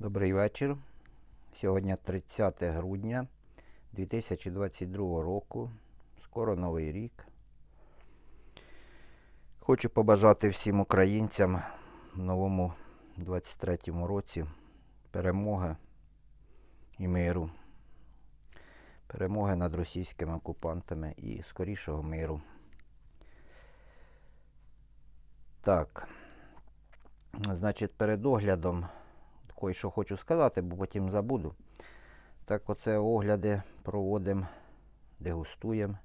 Добрий вечір. Сьогодні 30 грудня 2022 року. Скоро Новий рік. Хочу побажати всім українцям в новому 23 році перемоги і миру. Перемоги над російськими окупантами і скорішого миру. Так. Значить, перед оглядом кое що хочу сказати, бо потім забуду. Так оце огляди проводимо, дегустуємо.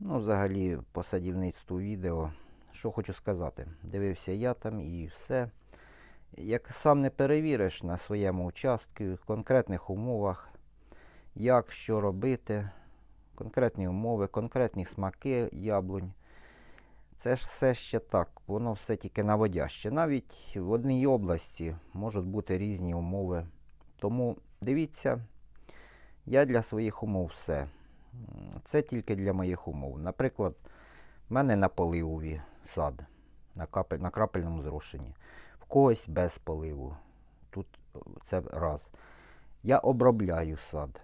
Ну, взагалі, по садівництву відео. Що хочу сказати. Дивився я там і все. Як сам не перевіриш на своєму участку, в конкретних умовах, як що робити, конкретні умови, конкретні смаки яблунь. Це ж все ще так, воно все тільки наводяще. Навіть в одній області можуть бути різні умови. Тому дивіться, я для своїх умов все. Це тільки для моїх умов. Наприклад, в мене на поливові сад на, капель, на крапельному зрошенні. В когось без поливу. Тут е, це раз. Я обробляю сад.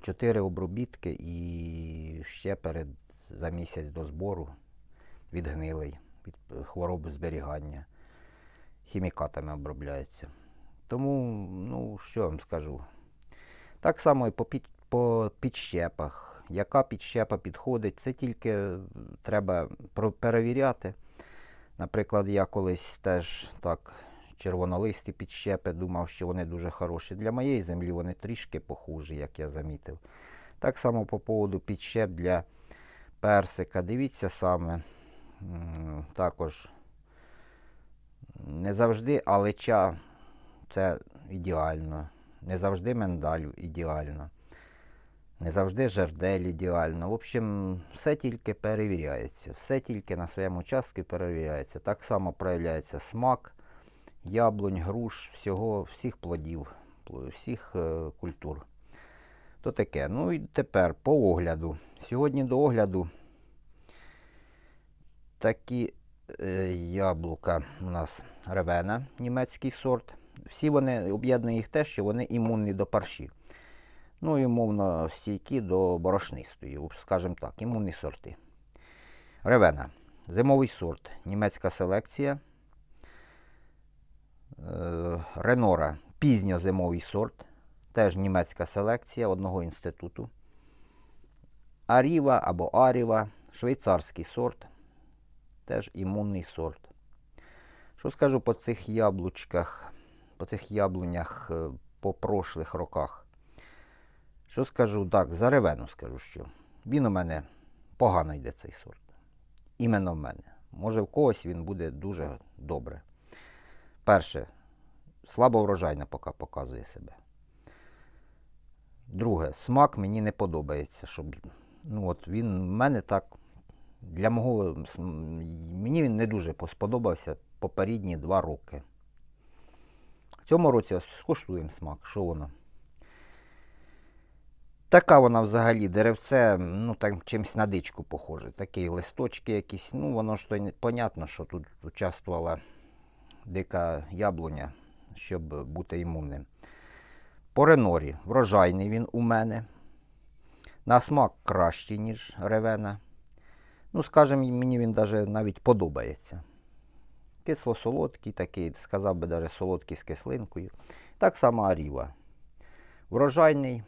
Чотири обробітки і ще перед за місяць до збору від е, хвороби зберігання. Хімікатами обробляється. Тому, ну, що вам скажу. Так само і по, під, по підщепах. Яка підщепа підходить, це тільки треба перевіряти. Наприклад, я колись теж так червонолисті підщепи думав, що вони дуже хороші. Для моєї землі вони трішки похужі, як я замітив. Так само по поводу підщеп для персика. Дивіться саме. Також не завжди алеча це ідеально. Не завжди миндаль ідеально. Не завжди жердель ідеально. В общем, все тільки перевіряється. Все тільки на своєму участку перевіряється. Так само проявляється смак, яблунь, груш, всього, всіх плодів, всіх е, культур. То таке. Ну і тепер по огляду. Сьогодні до огляду такі е, яблука у нас ревена, німецький сорт. Всі вони об'єднує їх те, що вони імунні до парші. Ну і мовно стійкі до борошнистої, скажімо так, імунні сорти. Ревена. Зимовий сорт, німецька селекція. Е, Ренора пізньозимовий сорт, теж німецька селекція одного інституту. Аріва або Аріва, швейцарський сорт, теж імунний сорт. Що скажу по цих яблучках, по цих яблунях е, по прошлих роках? Що скажу так, за ревену скажу, що він у мене погано йде цей сорт. Іменно в мене. Може в когось він буде дуже добре. Перше, слабо врожайна поки показує себе. Друге, смак мені не подобається, щоб. Ну от він в мене так. Для мого мені він не дуже сподобався попередні два роки. В цьому році скуштуємо смак, що воно. Така вона взагалі деревце, ну так чимось на дичку похоже. Такі листочки якісь. Ну, воно ж то понятно, що тут участвувала дика яблуня, щоб бути імунним. По ренорі врожайний він у мене. На смак кращий, ніж ревена. Ну, скажімо, мені він даже навіть подобається. Кисло-солодкий такий, сказав би даже солодкий з кислинкою. Так само аріва. Врожайний.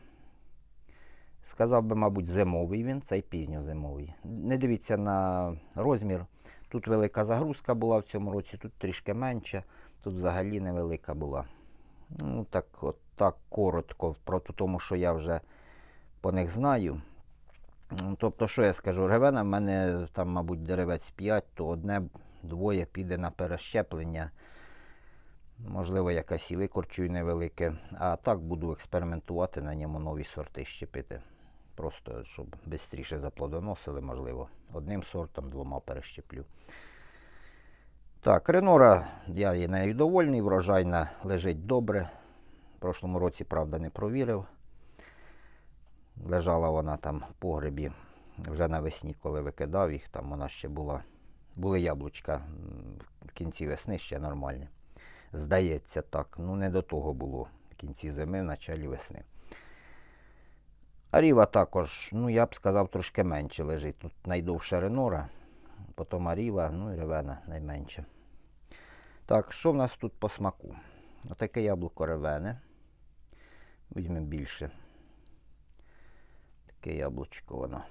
Сказав би, мабуть, зимовий він, цей пізньозимовий. Не дивіться на розмір. Тут велика загрузка була в цьому році, тут трішки менше, тут взагалі невелика була. Ну, так, от так коротко, про тому, що я вже по них знаю. Тобто, що я скажу, ревена в мене там, мабуть, деревець 5, то одне-двоє піде на перещеплення. Можливо, якась і викорчую невелике. А так буду експериментувати на ньому нові сорти щепити. Просто щоб швидше заплодоносили, можливо. Одним сортом, двома перещеплю. Так, Ренора, я нею довольний, врожайна лежить добре. В прошлому році, правда, не провірив. Лежала вона там в погребі вже навесні, коли викидав їх, там вона ще була. Були яблучка в кінці весни ще нормальні. Здається так. Ну, не до того було в кінці зими, в началі весни. Аріва також, ну я б сказав, трошки менше лежить. Тут найдовша ренора, потім Аріва, ну і ревена найменше. Так, що в нас тут по смаку? Отаке яблуко ревене. Візьмемо більше. Таке яблучко воно.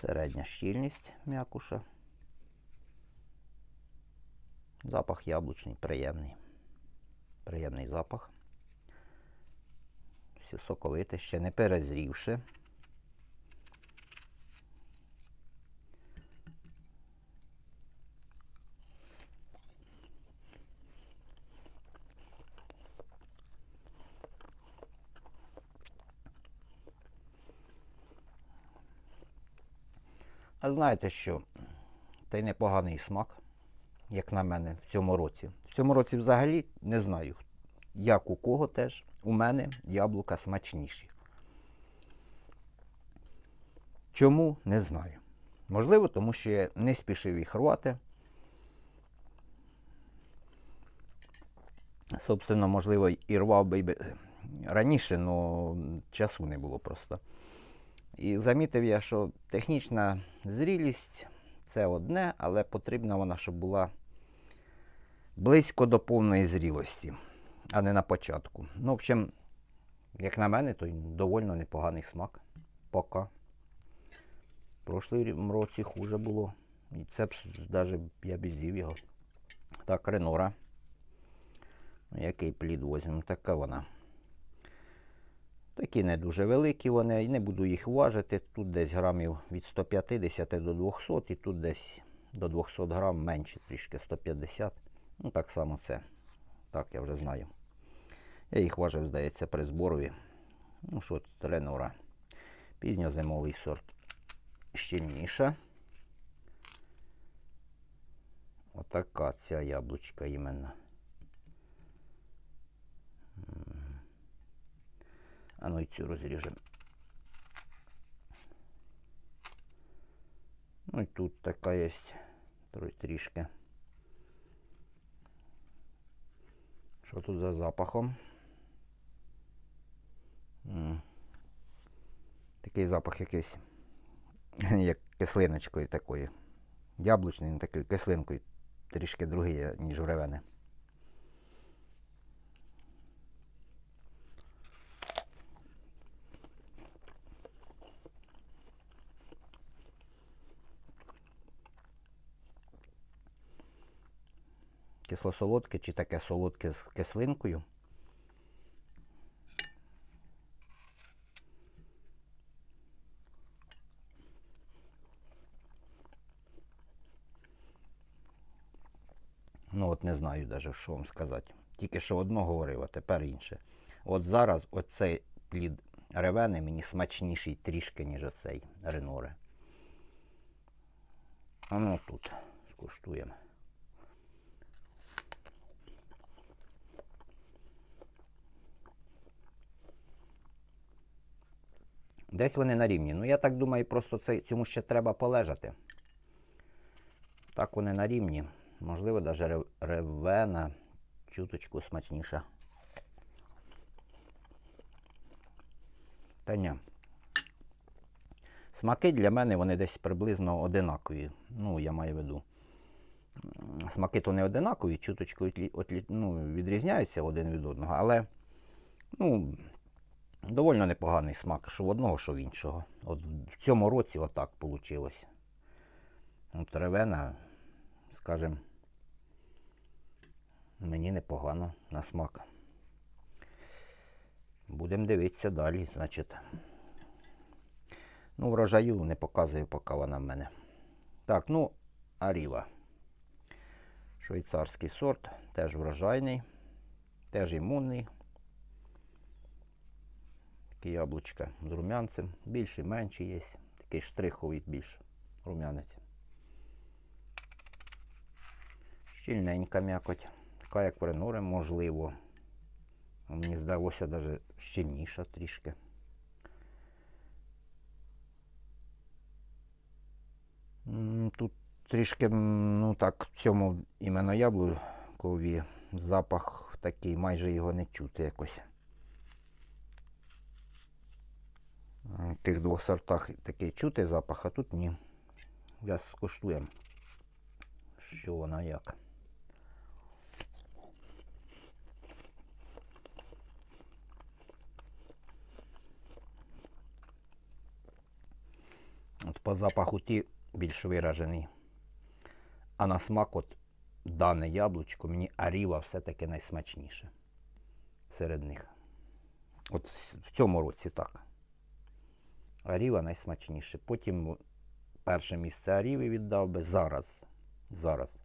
Середня щільність м'якуша. Запах яблучний, приємний. Приємний запах. Все соковите, ще не перезрівши. А знаєте що? Та й непоганий смак, як на мене, в цьому році. В цьому році взагалі не знаю, як у кого теж. У мене яблука смачніші. Чому не знаю. Можливо, тому що я не спішив їх рвати. Собственно, можливо, і рвав би раніше, але часу не було просто. І замітив я, що технічна зрілість це одне, але потрібна вона, щоб була близько до повної зрілості, а не на початку. Ну, в общем, як на мене, то й доволі непоганий смак. Пока. В прошлому році хуже було. І це навіть я б з'їв його. Так, ренора. Який плід возьмемо? Така вона. Такі не дуже великі вони, і не буду їх важити. Тут десь грамів від 150 до 200, і тут десь до 200 грам менше, трішки 150. Ну, так само це. Так, я вже знаю. Я їх важив, здається, при зборові. Ну що, тут ренора. Пізньозимовий сорт. Щільніша. Отака ця яблучка іменно. А ну і цю розріжемо. Ну і тут така є трішки. Що тут за запахом? Такий запах якийсь, як кислиночкою такою. Яблучний, такою кислинкою, трішки другий, ніж в ревене. Кисло-солодке чи таке солодке з кислинкою. Ну от не знаю навіть, що вам сказати. Тільки що одно говорив, а тепер інше. От зараз оцей плід ревени мені смачніший трішки, ніж оцей реноре. А ну тут скуштуємо. Десь вони на рівні. Ну, я так думаю, просто це, цьому ще треба полежати. Так вони на рівні. Можливо, навіть ревена чуточку смачніша. Та ні. Смаки для мене вони десь приблизно одинакові. Ну, я маю в виду. Смаки то не одинакові, чуточку ну, відрізняються один від одного, але ну, доволі непоганий смак, що в одного, що в іншого. От в цьому році отак вийшло. От ревена, скажімо, мені непогано на смак. Будемо дивитися далі, значить. Ну, врожаю не показую, поки вона в мене. Так, ну, Аріва. Швейцарський сорт, теж врожайний, теж імунний. Такі яблучка з рум'янцем. Більші, менші є. Такий штриховий більш рум'янець. Щільненька м'якоть. Така, як вренури, можливо. Мені здалося навіть щільніша трішки. Тут трішки, ну так, в цьому іменно яблукові запах такий, майже його не чути якось. В тих двох сортах такий чути запах, а тут ні. Зараз скуштуємо, що вона як. От по запаху ті більш виражений. А на смак от дане яблучко, мені Аріва все-таки найсмачніше серед них. От в цьому році так. Аріва найсмачніше. Потім перше місце Аріви віддав би зараз. Зараз.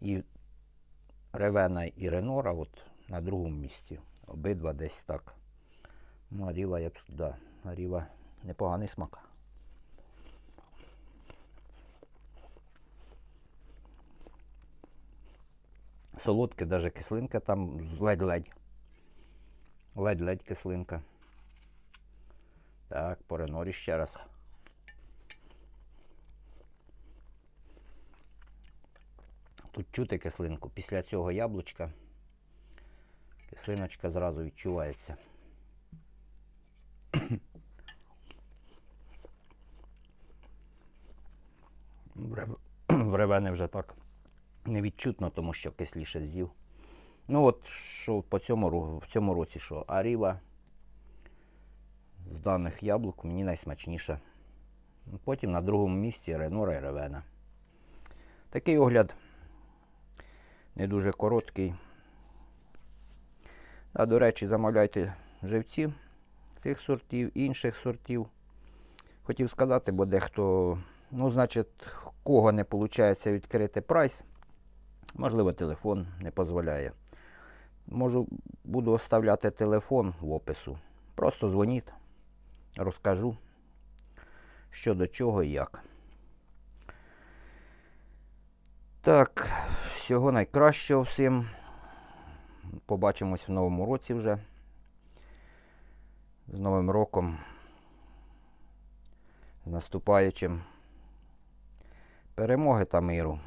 І Ревена і Ренора от на другому місці. Обидва десь так. Ну, Аріва, я б да, Аріва непоганий смак. Солодке, даже кислинка там ледь-ледь. Ледь-ледь кислинка. Так, по ще раз. Тут чути кислинку. Після цього яблучка кислиночка зразу відчувається. В рев- ревени вже так невідчутно, тому що кисліше з'їв. Ну от що по цьому, в цьому році, що Аріва з даних яблук мені найсмачніша. Потім на другому місці Ренора і Ревена. Такий огляд не дуже короткий. А, до речі, замовляйте живці цих сортів, інших сортів. Хотів сказати, бо дехто, ну, значить, кого не виходить відкрити прайс, можливо, телефон не дозволяє. Можу, буду оставляти телефон в опису. Просто дзвоніть, розкажу, що до чого і як. Так, всього найкращого всім. Побачимось в новому році вже. З Новим роком. З наступаючим. Перемоги та миру.